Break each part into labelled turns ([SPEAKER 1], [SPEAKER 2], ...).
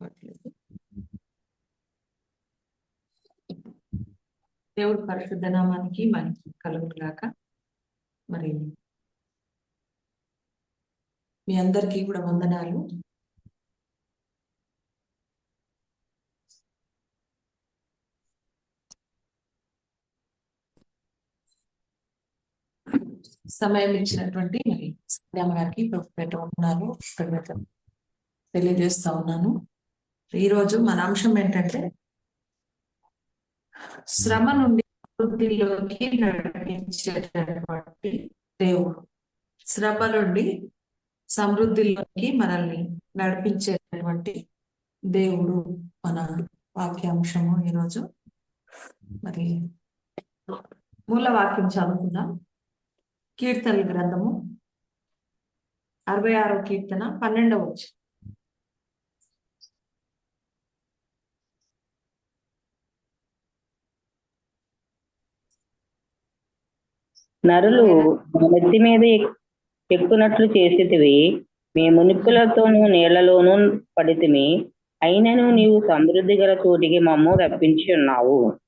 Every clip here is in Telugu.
[SPEAKER 1] దేవుడు దేవుడి పరిశుద్ధ నామానికి మనకి కలుగులాక మరి మీ అందరికీ కూడా వందనాలు. సమయం ఇచ్చినటువంటి మరి గారికి పెట్ట ఉన్నాను తెలియజేస్తా ఉన్నాను. ఈరోజు మన అంశం ఏంటంటే శ్రమ నుండి అభివృద్ధిలోకి నడిపించేటటువంటి దేవుడు. శ్రమ నుండి సమృద్ధిలోకి మనల్ని నడిపించేటటువంటి దేవుడు మన వాక్యాంశము ఈరోజు. మరి మూల వాక్యం చదువుకుందాం. కీర్తన గ్రంథము అరవై ఆరో కీర్తన పన్నెండవ వచ్చి
[SPEAKER 2] నరులు నెత్తి మీద ఎక్కునట్లు చేసితివి. మేము నిప్పులతోనూ నీళ్ళలోనూ పడితిమి. అయినను నీవు సమృద్ధి గల చోటికి మమ్ము రప్పించి ఉన్నావు.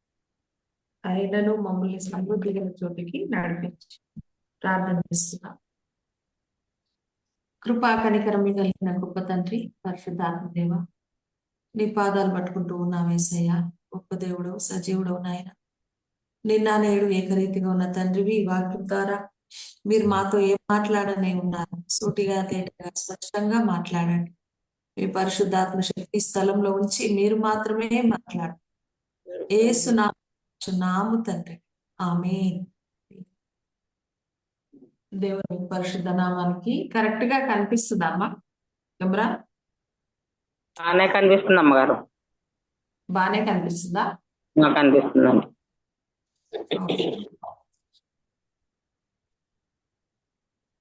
[SPEAKER 1] అయినను మమ్మల్ని సమృద్ధి గల చోటికి నడిపించి ప్రార్థన చేస్తున్నా. కృపా కనికరం కలిగిన గొప్ప తండ్రి పరిశుద్ధాత్మదేవ నీ పాదాలు పట్టుకుంటూ ఉన్నాం గొప్ప దేవుడు సజీవుడు నాయన. నిన్న నేడు ఏకరీతిగా ఉన్న తండ్రివి ఈ వాక్యం ద్వారా మీరు మాతో ఏం మాట్లాడనే ఉన్నారు? సూటిగా తేటగా స్పష్టంగా మాట్లాడండి. మీ పరిశుద్ధాత్మ శక్తి స్థలంలో ఉంచి మీరు మాత్రమే మాట్లాడండి. ఏసు నాము తండ్రి. ఆమె దేవుని పరిశుద్ధ నామానికి కరెక్ట్గా కనిపిస్తుందమ్మా కెమెరా?
[SPEAKER 2] బాగానే కనిపిస్తుంది అమ్మగారు
[SPEAKER 1] బానే కనిపిస్తుందా?
[SPEAKER 2] కనిపిస్తుందండి.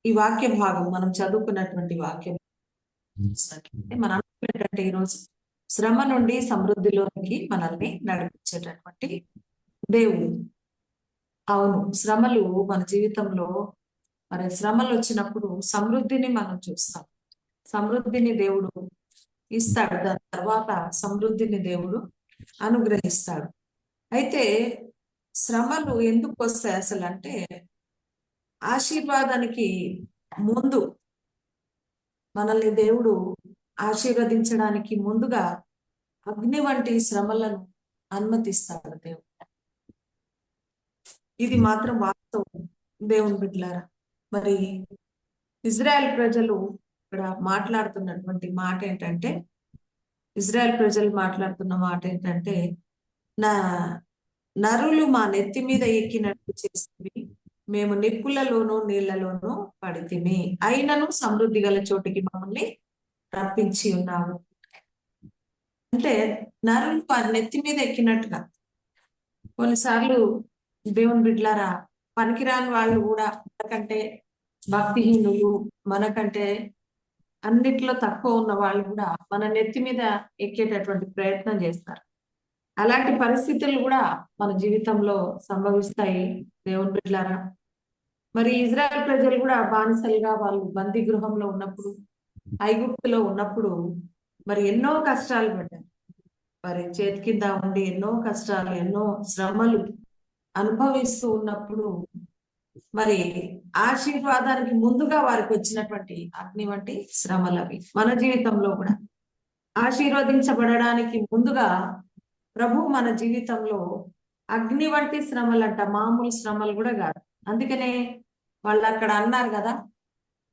[SPEAKER 1] ఈ వాక్య భాగం మనం చదువుకున్నటువంటి వాక్యం మన ఏంటంటే ఈరోజు శ్రమ నుండి సమృద్ధిలోనికి మనల్ని నడిపించేటటువంటి దేవుడు. అవును శ్రమలు మన జీవితంలో మరి శ్రమలు వచ్చినప్పుడు సమృద్ధిని మనం చూస్తాం. సమృద్ధిని దేవుడు ఇస్తాడు. దాని తర్వాత సమృద్ధిని దేవుడు అనుగ్రహిస్తాడు. అయితే శ్రమలు ఎందుకు వస్తాయి అసలు అంటే ఆశీర్వాదానికి ముందు మనల్ని దేవుడు ఆశీర్వదించడానికి ముందుగా అగ్ని వంటి శ్రమలను అనుమతిస్తాడు దేవుడు. ఇది మాత్రం వాస్తవం దేవుని బిడ్లారా మరి ఇజ్రాయెల్ ప్రజలు ఇక్కడ మాట్లాడుతున్నటువంటి మాట ఏంటంటే ఇజ్రాయెల్ ప్రజలు మాట్లాడుతున్న మాట ఏంటంటే నా నరులు మా నెత్తి మీద ఎక్కినట్టు చేసి మేము నిప్పులలోనూ నీళ్ళలోనూ పడితిమి. అయినను సమృద్ధి గల చోటికి మమ్మల్ని రప్పించి ఉన్నాము అంటే నరులు వారి నెత్తి మీద ఎక్కినట్టుగా. కొన్నిసార్లు దేవుని బిడ్లారా పనికిరాని వాళ్ళు కూడా మనకంటే భక్తిహీనులు మనకంటే అన్నిట్లో తక్కువ ఉన్న వాళ్ళు కూడా మన నెత్తి మీద ఎక్కేటటువంటి ప్రయత్నం చేస్తారు. అలాంటి పరిస్థితులు కూడా మన జీవితంలో సంభవిస్తాయి దేవుని బిడ్లారా మరి ఇజ్రాయెల్ ప్రజలు కూడా బానిసలుగా వాళ్ళు బందీ గృహంలో ఉన్నప్పుడు ఐగుప్తులో ఉన్నప్పుడు మరి ఎన్నో కష్టాలు పడ్డారు. మరి చేతి కింద ఉండి ఎన్నో కష్టాలు ఎన్నో శ్రమలు అనుభవిస్తూ ఉన్నప్పుడు మరి ఆశీర్వాదానికి ముందుగా వారికి వచ్చినటువంటి అగ్ని వంటి శ్రమలు అవి మన జీవితంలో కూడా ఆశీర్వదించబడడానికి ముందుగా ప్రభు మన జీవితంలో అగ్ని వంటి శ్రమలంట మామూలు శ్రమలు కూడా కాదు. అందుకనే వాళ్ళు అక్కడ అన్నారు కదా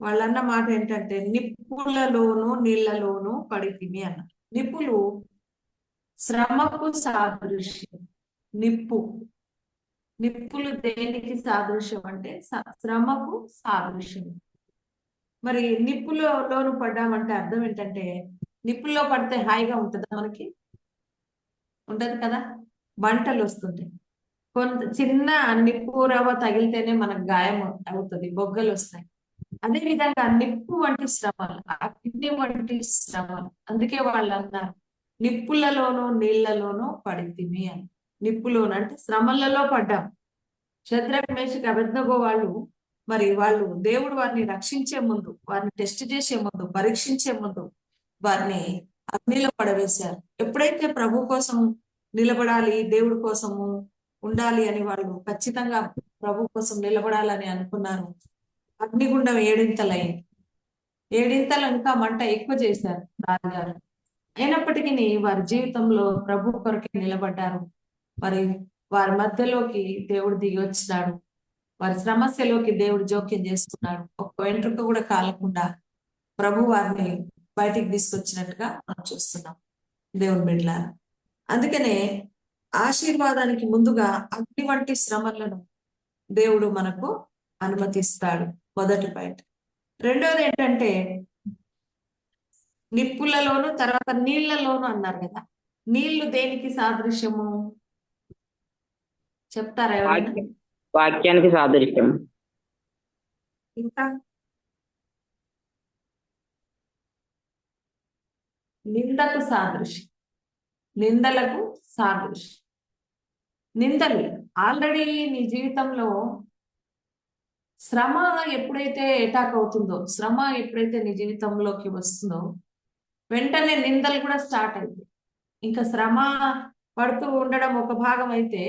[SPEAKER 1] వాళ్ళు అన్న మాట ఏంటంటే నిప్పులలోను నీళ్ళలోను పడితిమి అన్నారు. నిప్పులు శ్రమకు సాదృశ్యం. నిప్పు. నిప్పులు దేనికి సాదృశ్యం అంటే శ్రమకు సాదృశ్యం. మరి నిప్పులలోను పడ్డామంటే అర్థం ఏంటంటే నిప్పుల్లో పడితే హాయిగా ఉంటుందా మనకి? ఉంటది కదా? వంటలు వస్తుంటాయి కొంత చిన్న నిప్పు రవ్వ తగిలితేనే మనకు గాయం అవుతుంది బొగ్గలు వస్తాయి అదే విధంగా నిప్పు వంటి శ్రమలు అగ్ని వంటి శ్రమలు అందుకే వాళ్ళు అన్నారు నిప్పులలోనూ నీళ్ళలోనూ పడితిమి అని. నిప్పులోను అంటే శ్రమలలో పడ్డాం. శత్రుఘ్ అభిజ్ఞగో వాళ్ళు మరి వాళ్ళు దేవుడు వారిని రక్షించే ముందు వారిని టెస్ట్ చేసే ముందు పరీక్షించే ముందు వారిని అగ్నిలో పడవేశారు. ఎప్పుడైతే ప్రభు కోసం నిలబడాలి దేవుడి కోసము ఉండాలి అని వాళ్ళు ఖచ్చితంగా ప్రభు కోసం నిలబడాలని అనుకున్నారు. అగ్నిగుండం ఏడింతలైంది. ఏడింతలు ఇంకా మంట ఎక్కువ చేశారు రాజుగారు. అయినప్పటికీ వారి జీవితంలో ప్రభు కొరకే నిలబడ్డారు. మరి వారి మధ్యలోకి దేవుడు దిగి వచ్చినాడు. వారి సమస్యలోకి దేవుడు జోక్యం చేసుకున్నాడు. ఒక్క వెంట్రుక కూడా కాలకుండా ప్రభు వారిని బయటికి తీసుకొచ్చినట్టుగా మనం చూస్తున్నాం దేవుని బిడ్డలారా. అందుకనే ఆశీర్వాదానికి ముందుగా అగ్ని వంటి శ్రమలను దేవుడు మనకు అనుమతిస్తాడు మొదటి పాయింట్. రెండోది ఏంటంటే నిప్పులలోను తర్వాత నీళ్ళలోను అన్నారు కదా. నీళ్ళు దేనికి సాదృశ్యము? చెప్తారా
[SPEAKER 2] వాక్యానికి సాదృశ్యం.
[SPEAKER 1] ఇంకా? నిందకు సాదృశ్యం. నిందలకు సాదృశ్యం. నిందలు. ఆల్రెడీ నీ జీవితంలో శ్రమ ఎప్పుడైతే అటాక్ అవుతుందో శ్రమ ఎప్పుడైతే నీ జీవితంలోకి వస్తుందో వెంటనే నిందలు కూడా స్టార్ట్ అవుతాయి ఇంకా శ్రమ పడుతూ ఉండడం ఒక భాగం అయితే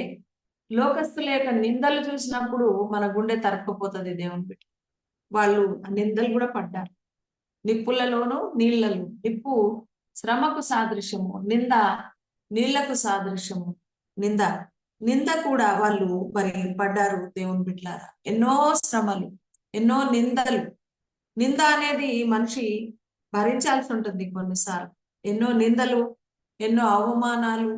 [SPEAKER 1] లోకస్తుల యొక్క నిందలు చూసినప్పుడు మన గుండె తరక్కపోతుంది దేవుని బిడ్డ. వాళ్ళు ఆ నిందలు కూడా పడ్డారు. నిప్పులలోను నీళ్ళలో నిప్పు శ్రమకు సాదృశ్యము నింద నీళ్ళకు సాదృశ్యము నింద. నింద కూడా వాళ్ళు మరి పడ్డారు దేవుని బిడ్లారా ఎన్నో శ్రమలు ఎన్నో నిందలు. నింద అనేది మనిషి భరించాల్సి ఉంటుంది కొన్నిసార్లు. ఎన్నో నిందలు ఎన్నో అవమానాలు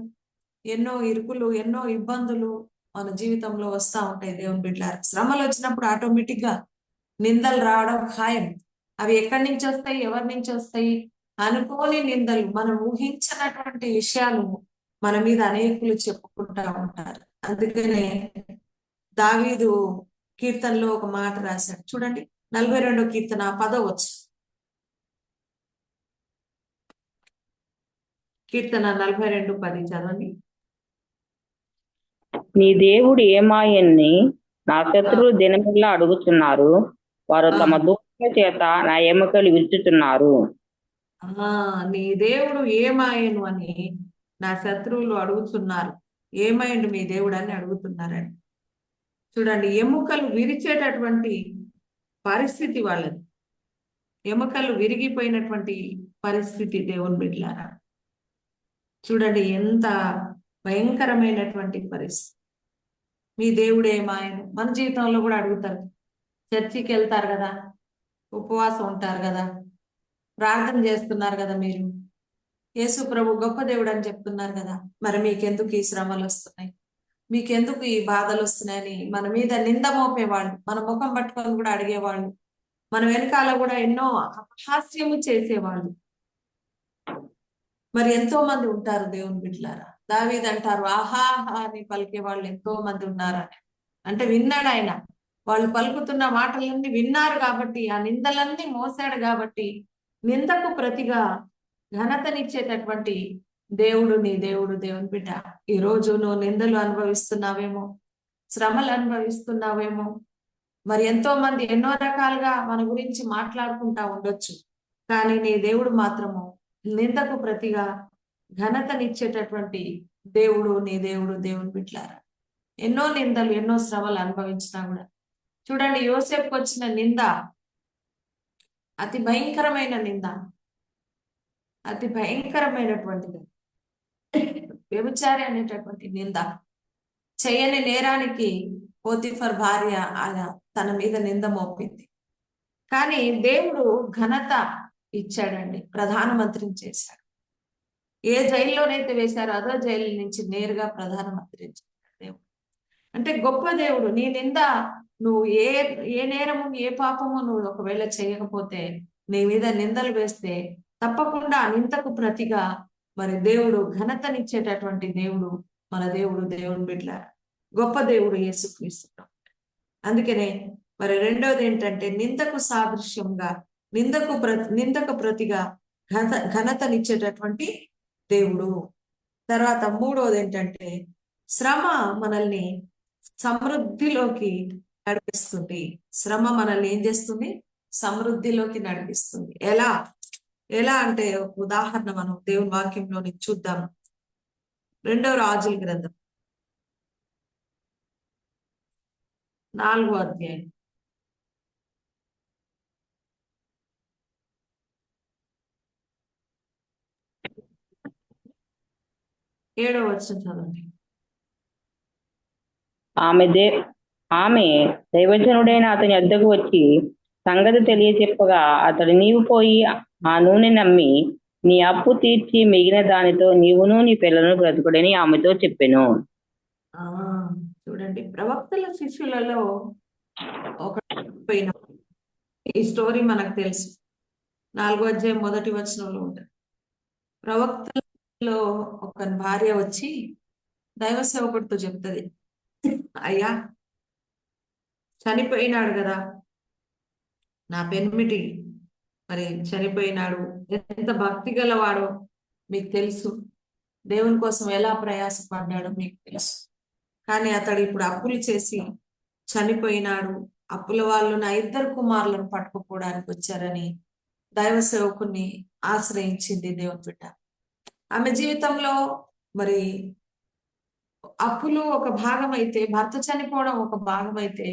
[SPEAKER 1] ఎన్నో ఇరుకులు ఎన్నో ఇబ్బందులు మన జీవితంలో వస్తూ ఉంటాయి దేవుని బిడ్డలారా. శ్రమలు వచ్చినప్పుడు ఆటోమేటిక్గా నిందలు రావడం ఖాయం. అవి ఎక్కడి నుంచి వస్తాయి ఎవరి నుంచి వస్తాయి అనుకోని నిందలు మనం ఊహించినటువంటి విషయాలు మన మీద అనేకులు చెప్పుకుంటా ఉంటారు. అందుకనే దావీదు కీర్తనలో ఒక మాట రాశాడు. చూడండి నలభై రెండో కీర్తన పదో వచ్చు కీర్తన నలభై రెండు పది చదవండి.
[SPEAKER 2] నీ దేవుడు ఏమాయన్ని నా శత్రువు దినమిల్లా అడుగుతున్నారు? వారు తమ దుఃఖ చేత నా ఎముకలు విరుచుతున్నారు.
[SPEAKER 1] ఆ నీ దేవుడు ఏమాయను అని నా శత్రువులు అడుగుతున్నారు. ఏమైండు మీ దేవుడు అని అడుగుతున్నారని. చూడండి ఎముకలు విరిచేటటువంటి పరిస్థితి వాళ్ళది. ఎముకలు విరిగిపోయినటువంటి పరిస్థితి దేవుని బిడ్డలారా. చూడండి ఎంత భయంకరమైనటువంటి పరిస్థితి. మీ దేవుడు ఏమాయను? మన జీవితంలో కూడా అడుగుతారు. చర్చికి వెళ్తారు కదా. ఉపవాసం ఉంటారు కదా. ప్రార్థన చేస్తున్నారు కదా మీరు. యేసు ప్రభు గొప్ప దేవుడు అని చెప్తున్నారు కదా. మరి మీకెందుకు ఈ శ్రమలు వస్తున్నాయి? మీకెందుకు ఈ బాధలు వస్తున్నాయని? మన మీద నింద మోపేవాళ్ళు మన ముఖం పట్టుకొని కూడా అడిగేవాళ్ళు మన వెనకాల కూడా ఎన్నో అపహాస్యము చేసేవాళ్ళు. మరి ఎంతో మంది ఉంటారు దేవుని బిడ్డలారా? దావీద్ అంటారు ఆహాహా అని పలికే వాళ్ళు ఎంతో మంది ఉన్నారని. అంటే విన్నాడు ఆయన. వాళ్ళు పలుకుతున్న మాటలన్నీ విన్నారు కాబట్టి ఆ నిందలన్నీ మోసాడు కాబట్టి నిందకు ప్రతిగా ఘనతనిచ్చేటటువంటి దేవుడు నీ దేవుడు దేవుని బిడ్డ. ఈ రోజు నువ్వు నిందలు అనుభవిస్తున్నావేమో శ్రమలు అనుభవిస్తున్నావేమో. మరి ఎంతో మంది ఎన్నో రకాలుగా మన గురించి మాట్లాడుకుంటా ఉండొచ్చు. కానీ నీ దేవుడు మాత్రము నిందకు ప్రతిగా ఘనతనిచ్చేటటువంటి దేవుడు నీ దేవుడు దేవుని బిడ్లారా ఎన్నో నిందలు ఎన్నో శ్రమలు అనుభవించినా కూడా. చూడండి యోసేపుకి వచ్చిన నింద అతి భయంకరమైన నింద. అతి భయంకరమైనటువంటిది వ్యభిచారి అనేటటువంటి నింద. చేయని నేరానికి పోతిఫర్ భార్య ఆయన తన మీద నింద మోపింది. కానీ దేవుడు ఘనత ఇచ్చాడండి ప్రధానమంత్రిని చేశాడు. ఏ జైల్లోనైతే వేశారో అదో జైలు నుంచి నేరుగా ప్రధానమంత్రిని చేశాడు దేవుడు. అంటే గొప్ప దేవుడు నీ నింద నువ్వు ఏ ఏ నేరము ఏ పాపము నువ్వు ఒకవేళ చేయకపోతే నీ మీద నిందలు వేస్తే తప్పకుండా నింతకు ప్రతిగా మరి దేవుడు ఘనతనిచ్చేటటువంటి దేవుడు మన దేవుడు దేవుని బిడ్డ గొప్ప దేవుడు యేసుక్రీస్తు. అందుకనే మరి రెండోది ఏంటంటే నిందకు సాదృశ్యంగా నిందకు ప్ర నిందకు ప్రతిగా ఘనత ఘనతనిచ్చేటటువంటి దేవుడు. తర్వాత మూడోది ఏంటంటే శ్రమ మనల్ని సమృద్ధిలోకి నడిపిస్తుంది. శ్రమ మనల్ని ఏం చేస్తుంది? సమృద్ధిలోకి నడిపిస్తుంది. ఎలా? ఎలా అంటే ఒక ఉదాహరణ మనం దేవుని వాక్యంలో నుంచి చూద్దాం. రెండవ రాజుల గ్రంథం. నాలుగో అధ్యాయం. ఏడో వచ్చిన చదవండి.
[SPEAKER 2] ఆమె ఆమె దైవజనుడైన అతని అద్దకు వచ్చి సంగతి తెలియచెప్పగా అతడు నీవు పోయి ఆ నూనె నమ్మి నీ అప్పు తీర్చి మిగిలిన దానితో నీవును నీ పిల్లలను బ్రతుకుడని ఆమెతో చెప్పాను.
[SPEAKER 1] చూడండి. ప్రవక్తల శిష్యులలో ఒక ఈ స్టోరీ మనకు తెలుసు. నాలుగో అధ్యాయం మొదటి వచనంలో ఉంటుంది. ప్రవక్తలో ఒక భార్య వచ్చి దైవ సేవకుడితో చెప్తుంది. అయ్యా చనిపోయినాడు కదా. నా పెన్మిటి. మరి చనిపోయినాడు. ఎంత భక్తి గలవాడో మీకు తెలుసు. దేవుని కోసం ఎలా ప్రయాసపడ్డాడో మీకు తెలుసు. కానీ అతడు ఇప్పుడు అప్పులు చేసి చనిపోయినాడు. అప్పుల వాళ్ళు నా ఇద్దరు కుమారులను పట్టుకుపోవడానికి వచ్చారని దైవ సేవకుని ఆశ్రయించింది దేవుని బిడ్డ. ఆమె జీవితంలో మరి అప్పులు ఒక భాగం అయితే భర్త చనిపోవడం ఒక భాగం అయితే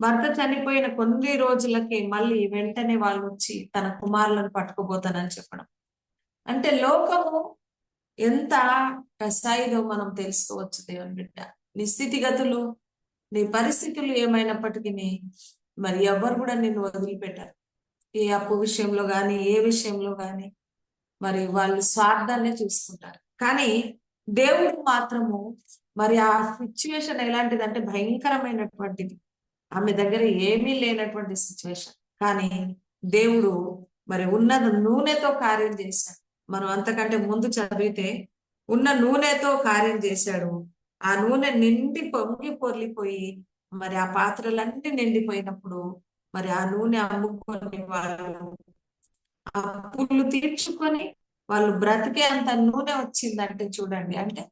[SPEAKER 1] భర్త చనిపోయిన కొన్ని రోజులకి మళ్ళీ వెంటనే వాళ్ళు వచ్చి తన కుమారులను పట్టుకుపోతానని చెప్పడం. అంటే లోకము ఎంత కసాయిదో మనం తెలుసుకోవచ్చు దేవుని బిడ్డ. నీ స్థితిగతులు నీ పరిస్థితులు ఏమైనప్పటికీ మరి ఎవరు కూడా నిన్ను వదిలిపెట్టారు. ఏ అప్పు విషయంలో కానీ ఏ విషయంలో కానీ మరి వాళ్ళు స్వార్థాన్ని చూసుకుంటారు. కానీ దేవుడు మాత్రము మరి ఆ సిచ్యువేషన్ ఎలాంటిదంటే భయంకరమైనటువంటిది. ఆమె దగ్గర ఏమీ లేనటువంటి సిచ్యువేషన్ కానీ దేవుడు మరి ఉన్న నూనెతో కార్యం చేశాడు. మనం అంతకంటే ముందు చదివితే ఉన్న నూనెతో కార్యం చేశాడు. ఆ నూనె నిండి పొంగి పొర్లిపోయి మరి ఆ పాత్రలన్నీ నిండిపోయినప్పుడు మరి ఆ నూనె అమ్ముకొని వాళ్ళు అప్పులు తీర్చుకొని వాళ్ళు బ్రతికే అంత నూనె వచ్చిందంటే చూడండి. అంటే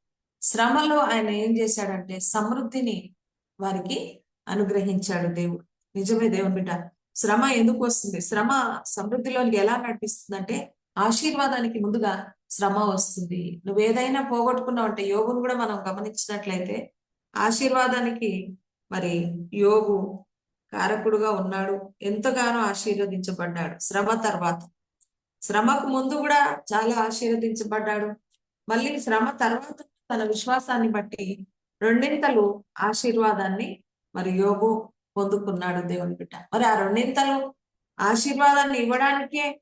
[SPEAKER 1] శ్రమలో ఆయన ఏం చేశాడంటే సమృద్ధిని వారికి అనుగ్రహించాడు దేవుడు. నిజమే దేవుని బిడ్డ. శ్రమ ఎందుకు వస్తుంది? శ్రమ సమృద్ధిలోనికి ఎలా నడిపిస్తుంది అంటే ఆశీర్వాదానికి ముందుగా శ్రమ వస్తుంది. నువ్వు ఏదైనా పోగొట్టుకున్నావు అంటే యోగును కూడా మనం గమనించినట్లయితే ఆశీర్వాదానికి మరి యోగు కారకుడుగా ఉన్నాడు. ఎంతగానో ఆశీర్వదించబడ్డాడు శ్రమ తర్వాత. శ్రమకు ముందు కూడా చాలా ఆశీర్వదించబడ్డాడు. మళ్ళీ శ్రమ తర్వాత తన విశ్వాసాన్ని బట్టి రెండింతలు ఆశీర్వాదాన్ని మరి యోగు పొందుకున్నాడు దేవుని బిడ్డ. మరి ఆ రెండింతలు ఆశీర్వాదాన్ని ఇవ్వడానికే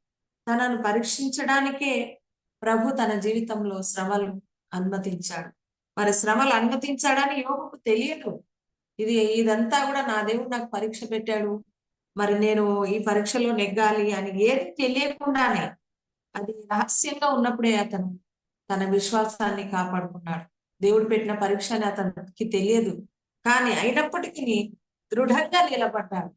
[SPEAKER 1] తనను పరీక్షించడానికే ప్రభు తన జీవితంలో శ్రమలు అనుమతించాడు. మరి శ్రమలు అనుమతించాడని యోగుకు తెలియదు. ఇది ఇదంతా కూడా నా దేవుడు నాకు పరీక్ష పెట్టాడు. మరి నేను ఈ పరీక్షలో నెగ్గాలి అని ఏది తెలియకుండానే అది రహస్యంగా ఉన్నప్పుడే అతను తన విశ్వాసాన్ని కాపాడుకున్నాడు. దేవుడు పెట్టిన పరీక్ష అని అతనికి తెలియదు. కానీ అయినప్పటికీ దృఢంగా నిలబడ్డాడు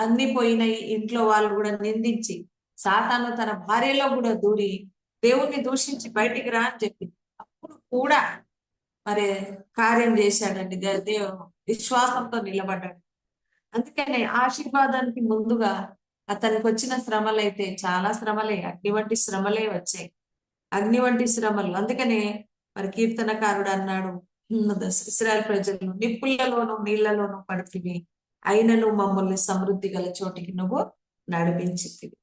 [SPEAKER 1] అన్ని పోయినాయి ఇంట్లో వాళ్ళు కూడా నిందించి సాతాను తన భార్యలో కూడా దూరి దేవుణ్ణి దూషించి బయటికి రా అని చెప్పింది అప్పుడు కూడా మరి కార్యం చేశాడండి. దే- దేవు విశ్వాసంతో నిలబడ్డాడు. అందుకనే ఆశీర్వాదానికి ముందుగా అతనికి వచ్చిన శ్రమలు అయితే చాలా శ్రమలే అగ్ని వంటి శ్రమలే వచ్చాయి. అగ్ని వంటి శ్రమలు. అందుకనే మరి కీర్తనకారుడు అన్నాడు ఇస్రాయల్ ప్రజలు నిప్పులలోను నీళ్ళలోను పడితివి. అయినను మమ్మల్ని సమృద్ధి గల చోటికి నువ్వు నడిపించితివి.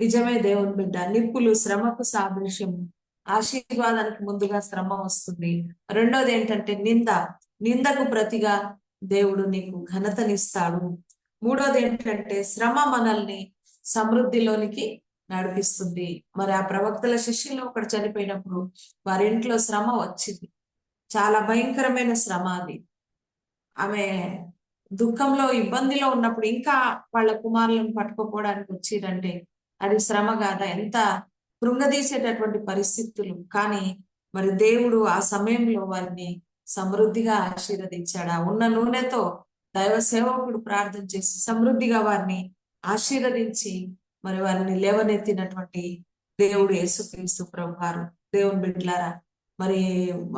[SPEAKER 1] నిజమే దేవుని బిడ్డ నిప్పులు శ్రమకు సాదృశ్యం. ఆశీర్వాదానికి ముందుగా శ్రమ వస్తుంది. రెండోది ఏంటంటే నింద. నిందకు ప్రతిగా దేవుడు నీకు ఘనతనిస్తాడు. మూడోది ఏంటంటే శ్రమ మనల్ని సమృద్ధిలోనికి నడిపిస్తుంది. మరి ఆ ప్రవక్తల శిష్యులు ఒకటి చనిపోయినప్పుడు వారి ఇంట్లో శ్రమ వచ్చింది. చాలా భయంకరమైన శ్రమ అది. ఆమె దుఃఖంలో ఇబ్బందిలో ఉన్నప్పుడు ఇంకా వాళ్ళ కుమారులను పట్టుకోపోవడానికి వచ్చిరంటే అది శ్రమ కాదా? ఎంత కృంగదీసేటటువంటి పరిస్థితులు. కానీ మరి దేవుడు ఆ సమయంలో వారిని సమృద్ధిగా ఆశీర్వదించాడు? ఆ ఉన్న నూనెతో దైవ సేవకుడు ప్రార్థన చేసి సమృద్ధిగా వారిని ఆశీర్వదించి మరి వారిని లేవనెత్తినటువంటి దేవుడు యేసుక్రీస్తు ప్రభు వారు దేవుని బిడ్డలారా మరి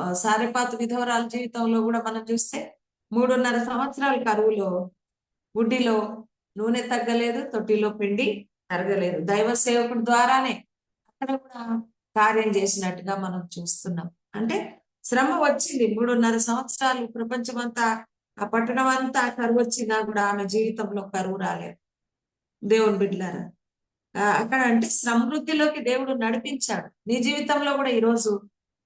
[SPEAKER 1] ఆ, విధవరాల జీవితంలో కూడా మనం చూస్తే మూడున్నర సంవత్సరాల కరువులో గుడ్డిలో నూనె తగ్గలేదు తొట్టిలో పిండి తరగలేదు. దైవ సేవకుడి ద్వారానే అక్కడ కూడా కార్యం చేసినట్టుగా మనం చూస్తున్నాం. అంటే శ్రమ వచ్చింది. మూడున్నర సంవత్సరాలు ప్రపంచమంతా ఆ పట్టణం అంతా కరువు వచ్చినా కూడా ఆమె జీవితంలో కరువు రాలేదు. దేవుని బిడ్డలారా అక్కడ అంటే సమృద్ధిలోకి దేవుడు నడిపించాడు. నీ జీవితంలో కూడా ఈరోజు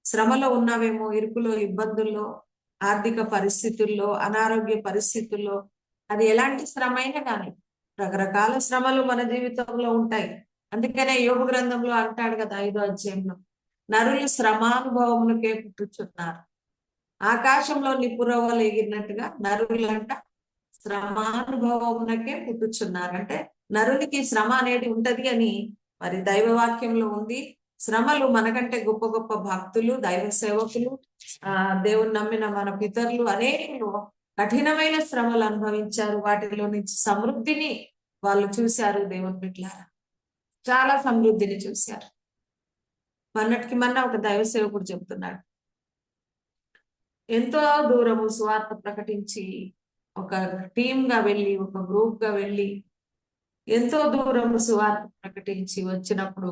[SPEAKER 1] శ్రమలో ఉన్నావేమో ఇరుకులో ఇబ్బందుల్లో ఆర్థిక పరిస్థితుల్లో అనారోగ్య పరిస్థితుల్లో అది ఎలాంటి శ్రమ అయినా కానీ రకరకాల శ్రమలు మన జీవితంలో ఉంటాయి. అందుకనే యోగ గ్రంథంలో అంటాడు కదా ఐదో అధ్యాయంలో నరులు శ్రమానుభవములకే పుట్టుచున్నారు. ఆకాశంలో నిపురవలు ఎగిరినట్టుగా నరులంట శ్రమానుభవమునకే పుట్టుచున్నారు. అంటే నరునికి శ్రమ అనేది ఉంటది అని మరి దైవవాక్యంలో ఉంది. శ్రమలు మనకంటే గొప్ప గొప్ప భక్తులు దైవ సేవకులు ఆ దేవుని నమ్మిన మన పితరులు అనేకులు కఠినమైన శ్రమలు అనుభవించారు. వాటిలో నుంచి సమృద్ధిని వాళ్ళు చూశారు దేవుని బిడ్డలారా. చాలా సమృద్ధిని చూశారు. మొన్నటికి మొన్న ఒక దైవ సేవకుడు చెబుతున్నాడు ఎంతో దూరము స్వార్థ ప్రకటించి ఒక టీమ్గా వెళ్ళి ఒక గ్రూప్గా వెళ్ళి ఎంతో దూరం సువార్త ప్రకటించి వచ్చినప్పుడు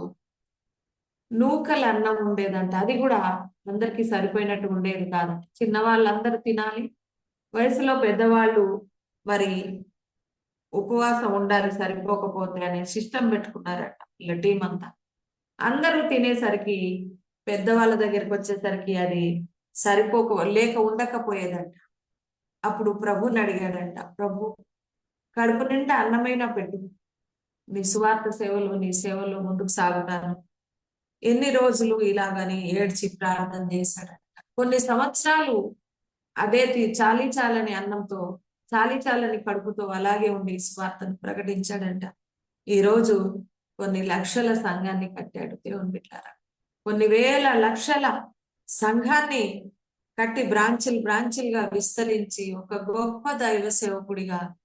[SPEAKER 1] నూకలు అన్నం ఉండేదంట. అది కూడా అందరికి సరిపోయినట్టు ఉండేది కాదంట చిన్న వాళ్ళందరూ తినాలి. వయసులో పెద్దవాళ్ళు మరి ఉపవాసం ఉండాలి సరిపోకపోతే అనే సిస్టమ్ పెట్టుకున్నారట ఇలా టీం అంతా. అందరూ తినేసరికి పెద్దవాళ్ళ దగ్గరికి వచ్చేసరికి అది సరిపోక లేక ఉండకపోయేదంట. అప్పుడు ప్రభుని అడిగాడంట ప్రభు కడుపు నిండా అన్నమైనా పెట్టు. నీ సువార్త సేవలు నీ సేవలు ముందుకు సాగుతాను. ఎన్ని రోజులు ఇలాగని ఏడ్చి ప్రార్థన చేశాడట కొన్ని సంవత్సరాలు అదే చాలీ చాలని అన్నంతో చాలీ చాలని కడుపుతో అలాగే ఉండి స్వార్థను ప్రకటించాడంట. ఈ రోజు కొన్ని లక్షల సంఘాన్ని కట్టాడు దేవుని బిడ్డారా. కొన్ని వేల లక్షల సంఘాన్ని కట్టి బ్రాంచులు బ్రాంచులుగా విస్తరించి ఒక గొప్ప దైవ సేవకుడిగా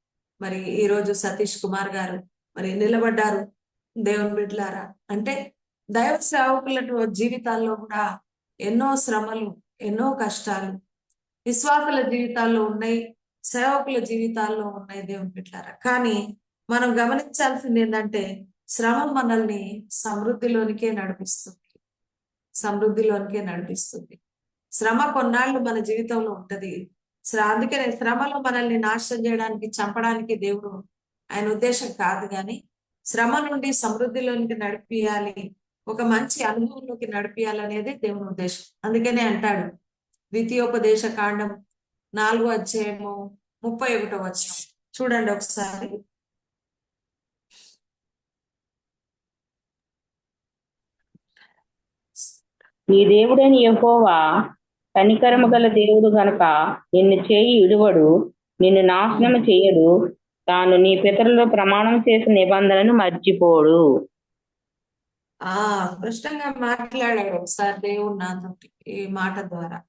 [SPEAKER 1] మరి ఈ రోజు సతీష్ కుమార్ గారు మరి నిలబడ్డారు దేవుని బిడ్డలారా అంటే దైవ సేవకుల జీవితాల్లో కూడా ఎన్నో శ్రమలు ఎన్నో కష్టాలు విశ్వాసుల జీవితాల్లో ఉన్నాయి సేవకుల జీవితాల్లో ఉన్నాయి దేవుని పెట్టారా కానీ మనం గమనించాల్సింది ఏంటంటే శ్రమ మనల్ని సమృద్ధిలోనికే నడిపిస్తుంది. సమృద్ధిలోనికే నడిపిస్తుంది. శ్రమ కొన్నాళ్ళు మన జీవితంలో ఉంటది. అందుకనే శ్రమలో మనల్ని నాశనం చేయడానికి చంపడానికి దేవుడు ఆయన ఉద్దేశం కాదు కానీ శ్రమ నుండి సమృద్ధిలోనికి నడిపియాలి ఒక మంచి అనుభవంలోకి నడిపియాలి దేవుని ఉద్దేశం. అందుకనే అంటాడు ద్వితీయోపదేశ కాండం నాలుగో అధ్యాయము ముప్పై ఒకటో వచ్చిన చూడండి ఒకసారి.
[SPEAKER 2] నీ దేవుడని యహోవా కనికరము గల దేవుడు గనుక నిన్ను చేయి విడువడు నిన్ను నాశనము చేయడు తాను నీ పితరులు ప్రమాణం చేసిన నిబంధనను మర్చిపోడు.
[SPEAKER 1] ఆ స్పష్టంగా మాట్లాడాడు ఒకసారి దేవుడు నాతోటి ఈ మాట ద్వారా.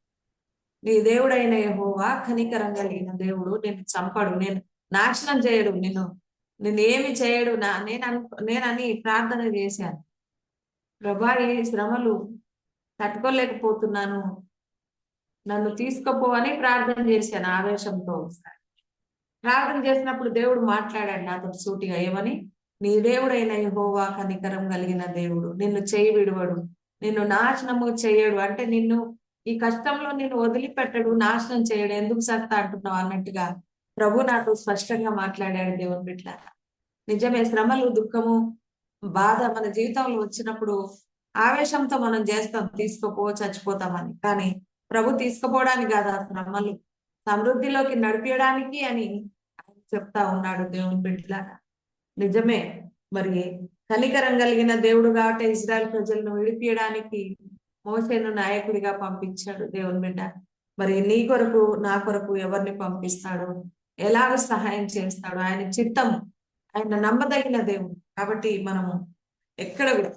[SPEAKER 1] నీ దేవుడైన హోవా కనికరం కలిగిన దేవుడు నేను చంపడు నేను నాశనం చేయడు నేను నేను ఏమి చేయడు నా నేను అను నేనని ప్రార్థన చేశాను. ప్రభా ఈ శ్రమలు తట్టుకోలేకపోతున్నాను. నన్ను తీసుకుపో అని ప్రార్థన చేశాను ఆవేశంతో ఒకసారి. ప్రార్థన చేసినప్పుడు దేవుడు మాట్లాడాడు నాతో సూటిగా ఏమని? నీ దేవుడైన యహోవా కనికరం కలిగిన దేవుడు. నిన్ను చేయి విడువడు. నిన్ను నాశనము చేయడు. అంటే నిన్ను ఈ కష్టంలో నిన్ను వదిలిపెట్టడు నాశనం చేయడు. ఎందుకు సత్తా అంటున్నావు అన్నట్టుగా ప్రభు నాతో స్పష్టంగా మాట్లాడాడు దేవుని బిడ్డ. నిజమే శ్రమలు దుఃఖము బాధ మన జీవితంలో వచ్చినప్పుడు ఆవేశంతో మనం చేస్తాం తీసుకోపో చచ్చిపోతామని. కానీ ప్రభు తీసుకుపోవడానికి కాదు ఆ శ్రమలు. సమృద్ధిలోకి నడిపించడానికి అని చెప్తా ఉన్నాడు దేవుని బిడ్డలాగా నిజమే. మరి కనికరం కలిగిన దేవుడు కాబట్టి ఇజ్రాయెల్ ప్రజలను విడిపించడానికి మోసేను నాయకుడిగా పంపించాడు దేవుని బిడ్డ. మరి నీ కొరకు నా కొరకు ఎవరిని పంపిస్తాడు? ఎలాగ సహాయం చేస్తాడు? ఆయన చిత్తం ఆయన నమ్మదగిన దేవుడు. కాబట్టి మనము ఎక్కడ కూడా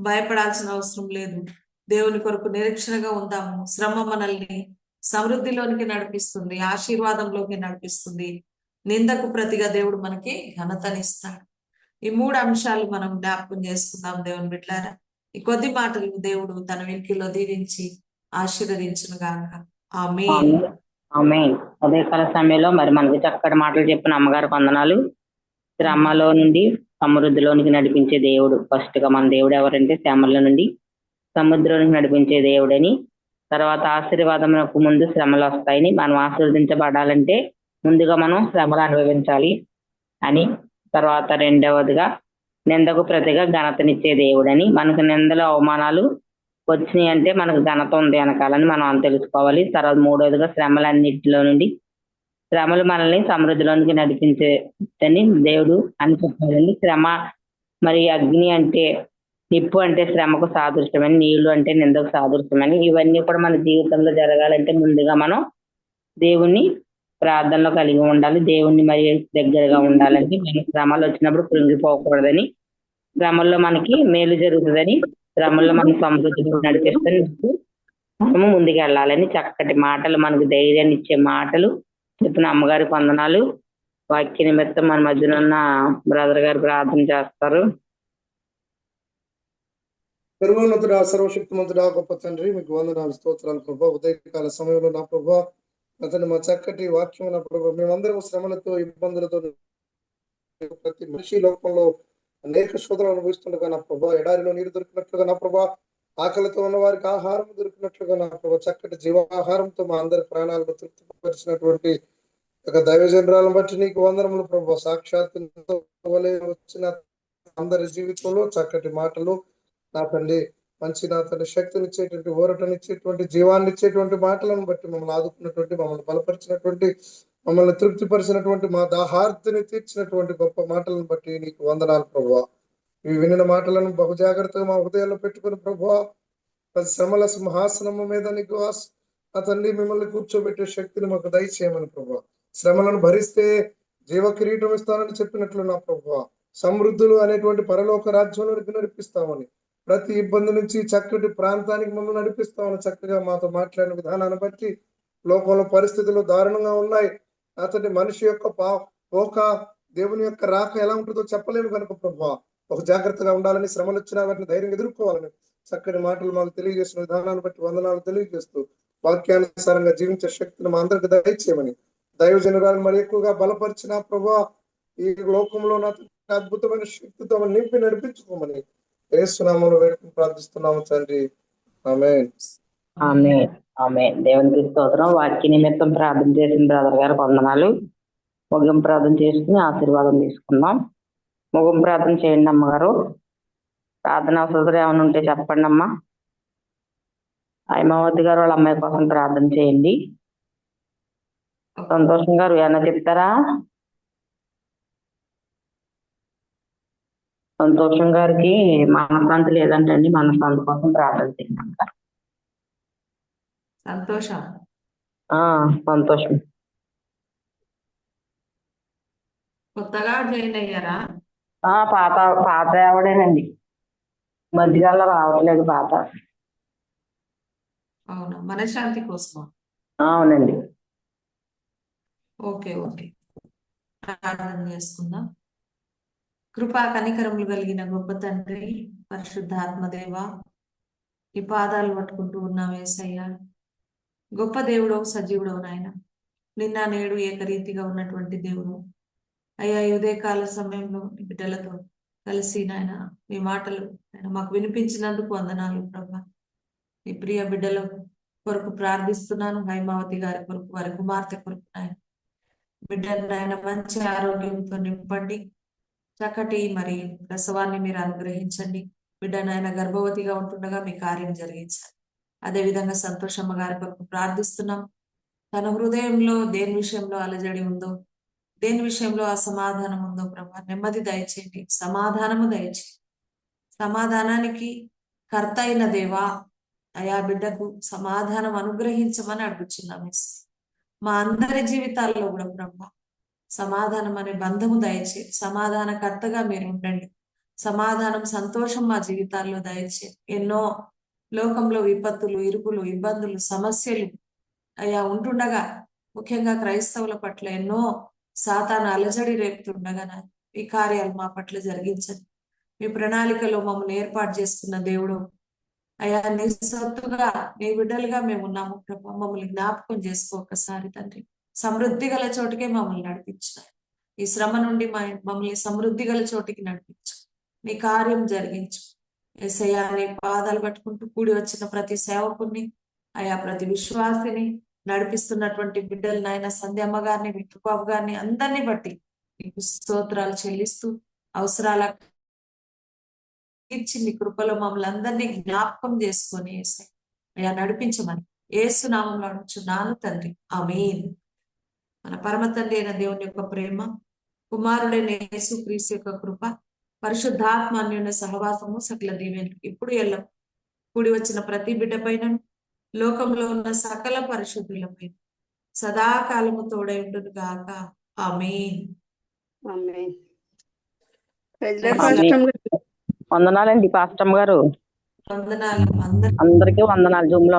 [SPEAKER 1] భయపడాల్సిన అవసరం లేదు. దేవుని కొరకు నిరీక్షణగా ఉందాము శ్రమ మనల్ని సమృద్ధిలోనికి నడిపిస్తుంది ఆశీర్వాదంలోకి నడిపిస్తుంది. నిందకు ప్రతిగా దేవుడు మనకి ఘనతనిస్తాడు. ఈ మూడు అంశాలు మనం జ్ఞాపకం చేసుకుందాం దేవుని బిడ్డారా. ఈ కొద్ది మాటలు దేవుడు తన వెంకిలో దీవించి ఆశీర్వదించును గాక. ఆమె
[SPEAKER 2] ఆమె అదే కాల సమయంలో మరి మనకి చక్కటి మాటలు చెప్పిన అమ్మగారు వందనాలు. శ్రమలో నుండి సమృద్ధిలోనికి నడిపించే దేవుడు ఫస్ట్గా మన దేవుడు ఎవరంటే శ్రమల నుండి సముద్రానికి నడిపించే దేవుడని. తర్వాత ఆశీర్వాదములకు ముందు శ్రమలు వస్తాయని మనం ఆశీర్వదించబడాలంటే ముందుగా మనం శ్రమలు అనుభవించాలి అని తర్వాత రెండవదిగా నిందకు ప్రతిగా ఘనతనిచ్చే దేవుడని. మనకు నిందలు అవమానాలు వచ్చినాయి అంటే మనకు ఘనత ఉంది వెనకాలని మనం తెలుసుకోవాలి. తర్వాత మూడవదిగా శ్రమలన్నిటిలో నుండి శ్రమలు మనల్ని సమృద్ధిలోనికి నడిపించేదని దేవుడు అని చెప్పాడండి. శ్రమ మరి అగ్ని అంటే నిప్పు అంటే శ్రమకు సాదృశ్యమని నీళ్ళు అంటే నిందకు సాదృశ్యమని ఇవన్నీ కూడా మన జీవితంలో జరగాలంటే ముందుగా మనం దేవుణ్ణి ప్రార్థనలో కలిగి ఉండాలి. దేవుణ్ణి మరి దగ్గరగా ఉండాలని మన శ్రమలు వచ్చినప్పుడు కృంగిపోకూడదని శ్రమల్లో మనకి మేలు జరుగుతుందని శ్రమల్లో మన సమృద్ధిలో నడిపిస్తుంది మనము ముందుకు వెళ్ళాలని చక్కటి మాటలు మనకు ధైర్యాన్ని ఇచ్చే మాటలు చెప్పిన అమ్మగారి వందనాలు వాక్య నిమిత్తం మన మధ్యన ఉన్న బ్రదర్ గారు ప్రార్థన చేస్తారు.
[SPEAKER 3] సర్వోన్నతుడా సర్వశక్తిమంతుడా గొప్ప తండ్రి మీకు వందనాలు స్తోత్రాలు ప్రభా. ఉదయకాల సమయంలో నా ప్రభా అతను మా చక్కటి వాక్యం నా మేమందరం శ్రమలతో ఇబ్బందులతో ప్రతి మనిషి లోకంలో అనేక శోధనలు అనుభవిస్తుండగా నా ప్రభా ఎడారిలో నీరు దొరికినట్లుగా నా ప్రభా ఆకలితో ఉన్న వారికి ఆహారం దొరికినట్లుగా నా ప్రభా చక్కటి జీవాహారంతో మా అందరి ప్రాణాలను తృప్తిపరిచినటువంటి ఒక దైవజనరాలను బట్టి నీకు వందనములు ప్రభా. సాక్షాత్ వలె వచ్చిన అందరి జీవితంలో చక్కటి మాటలు నా తండ్రి మంచి నా ఇచ్చేటువంటి శక్తినిచ్చేటువంటి ఊరటనిచ్చేటువంటి జీవాన్ని ఇచ్చేటువంటి మాటలను బట్టి మమ్మల్ని ఆదుకున్నటువంటి మమ్మల్ని బలపరిచినటువంటి మమ్మల్ని తృప్తిపరిచినటువంటి మా దాహార్తిని తీర్చినటువంటి గొప్ప మాటలను బట్టి నీకు వందనాలు ప్రభువా. ఇవి వినిన మాటలను బహు జాగ్రత్తగా మా హృదయాల్లో పెట్టుకుని ప్రభువా. శ్రమల సింహాసనము మీద నీకు ఆస్- తండ్రి మిమ్మల్ని కూర్చోబెట్టే శక్తిని మాకు దయచేయమని ప్రభా శ్రమలను భరిస్తే జీవ కిరీటం ఇస్తానని చెప్పినట్లు నా ప్రభువా. సమృద్ధులు అనేటువంటి పరలోక రాజ్యంలోనికి నడిపిస్తామని ప్రతి ఇబ్బంది నుంచి చక్కటి ప్రాంతానికి మమ్మల్ని నడిపిస్తామని చక్కగా మాతో మాట్లాడిన విధానాన్ని బట్టి లోకంలో పరిస్థితులు దారుణంగా ఉన్నాయి. అతని మనిషి యొక్క పా పోక దేవుని యొక్క రాక ఎలా ఉంటుందో చెప్పలేము కనుక ప్రభా. ఒక జాగ్రత్తగా ఉండాలని శ్రమలు వచ్చినా వాటిని ధైర్యం ఎదుర్కోవాలని చక్కటి మాటలు మాకు తెలియజేసిన విధానాన్ని బట్టి వందనాలు తెలియజేస్తూ వాక్యానుసారంగా జీవించే శక్తిని మా అందరికి దయచేయమని. దైవజనురాలు మరి ఎక్కువగా బలపరిచిన ప్రభా ఈ లోకంలో నా అద్భుతమైన శక్తితో నింపి నడిపించుకోమని క్రీస్తునామంలో వేడుకుని ప్రార్థిస్తున్నాము తండ్రి. ఆమె
[SPEAKER 2] ఆమె ఆమె దేవునికి స్తోత్రం. వాక్య నిమిత్తం ప్రార్థన చేసిన బ్రదర్ గారు వందనాలు ముగం ప్రార్థన చేసుకుని ఆశీర్వాదం తీసుకుందాం. ముగం ప్రార్థన చేయండి అమ్మగారు. ప్రార్థన అవసరం ఏమైనా ఉంటే చెప్పండి అమ్మా. హైమావతి గారు వాళ్ళ అమ్మాయి కోసం ప్రార్థన చేయండి. సంతోషం గారు ఏమైనా చెప్తారా? సంతోషం గారికి మనశ్శాంతి లేదంటండి మనశ్శాంతి కోసం ప్రార్థన అమ్మగారు.
[SPEAKER 1] సంతోషం.
[SPEAKER 2] ఆ సంతోషం.
[SPEAKER 1] కొత్తగా జాయిన్ అయ్యారా?
[SPEAKER 2] పాత పాత ఆవిడేనండి. మధ్యకాలంలో రావట్లేదు పాత.
[SPEAKER 1] అవునా? మనశ్శాంతి కోసం
[SPEAKER 2] అవునండి.
[SPEAKER 1] Okay okay. ప్రార్థన చేసుకుందాం. కృపా కనికరములు కలిగిన గొప్ప తండ్రి పరిశుద్ధాత్మదేవ ఈ పాదాలు పట్టుకుంటూ ఉన్నాం ఏసయ్య. గొప్ప దేవుడు సజీవుడవు నాయన. నిన్న నేడు ఏకరీతిగా ఉన్నటువంటి దేవుడు. అయ్యా ఉదయకాల సమయంలో బిడ్డలతో కలిసి నాయన మీ మాటలు ఆయన మాకు వినిపించినందుకు వందనాలు ప్రభా. ఈ ప్రియ బిడ్డల కొరకు ప్రార్థిస్తున్నాను హైమావతి గారి కొరకు వారి కుమార్తె కొరకు నాయన. బిడ్డను ఆయన మంచి ఆరోగ్యంతో నింపండి. చక్కటి మరి ప్రసవాన్ని మీరు అనుగ్రహించండి. బిడ్డ నాయన గర్భవతిగా ఉంటుండగా మీ కార్యం జరిగించండి అదే విధంగా సంతోషమ్మ గారి కొరకు ప్రార్థిస్తున్నాం. తన హృదయంలో దేని విషయంలో అలజడి ఉందో దేని విషయంలో అసమాధానం ఉందో ప్రభా నెమ్మది దయచేయండి. సమాధానము దయచేయండి. సమాధానానికి కర్త అయిన దేవా అయా బిడ్డకు సమాధానం అనుగ్రహించమని అడుగుచున్నాం. మా అందరి జీవితాల్లో కూడా ప్రభా సమాధానం అనే బంధము దయచే సమాధాన కర్తగా మీరు ఉండండి సమాధానం సంతోషం మా జీవితాల్లో దయచే. ఎన్నో లోకంలో విపత్తులు ఇరుకులు ఇబ్బందులు సమస్యలు అయా ఉంటుండగా ముఖ్యంగా క్రైస్తవుల పట్ల ఎన్నో సాతాన అలజడి రేపుతుండగా నా ఈ కార్యాలు మా పట్ల జరిగించండి. మీ ప్రణాళికలో మమ్మల్ని ఏర్పాటు చేసుకున్న దేవుడు అయా నీ సొత్తుగా నీ బిడ్డలుగా మేము ఉన్నాము ప్రభా. మమ్మల్ని జ్ఞాపకం చేసుకో ఒకసారి తండ్రి. సమృద్ధి గల చోటుకే మమ్మల్ని నడిపించినారు. ఈ శ్రమ నుండి మమ్మల్ని సమృద్ధి గల చోటికి నడిపించు నీ కార్యం జరిగించు. ఏసయ్యా నీ పాదాలు పట్టుకుంటూ కూడి వచ్చిన ప్రతి సేవకుని అయా ప్రతి విశ్వాసిని నడిపిస్తున్నటువంటి బిడ్డలు నాయన సంధ్యమ్మ గారిని విట్టుబాబు గారిని అందరినీ బట్టి నీకు స్తోత్రాలు చెల్లిస్తూ అవసరాల ఇచ్చి నీ కృపలో మమ్మల్ని అందరినీ జ్ఞాపకం చేసుకొని ఏసయ్య అయా నడిపించమని ఏసునామంలో నుంచి నాను తండ్రి. ఆమేన్. మన పరమ తండ్రి అయిన దేవుని యొక్క ప్రేమ కుమారుడైన యేసు క్రీస్తు యొక్క కృప పరిశుద్ధాత్మ అన్యోన్య సహవాసము సకల దీవెనలు. ఇప్పుడు ఎల్లం కూడి వచ్చిన ప్రతి బిడ్డ పైన లోకంలో ఉన్న సకల పరిశుద్ధులపై సదాకాలము తోడై ఉండును గాక. ఆమేన్.
[SPEAKER 4] పాస్టర్ గారు.
[SPEAKER 2] వందనాలండి పాస్టమ్ గారు.
[SPEAKER 1] వందనాలు అందరి
[SPEAKER 2] అందరికీ వందనాలు. జూమ్లో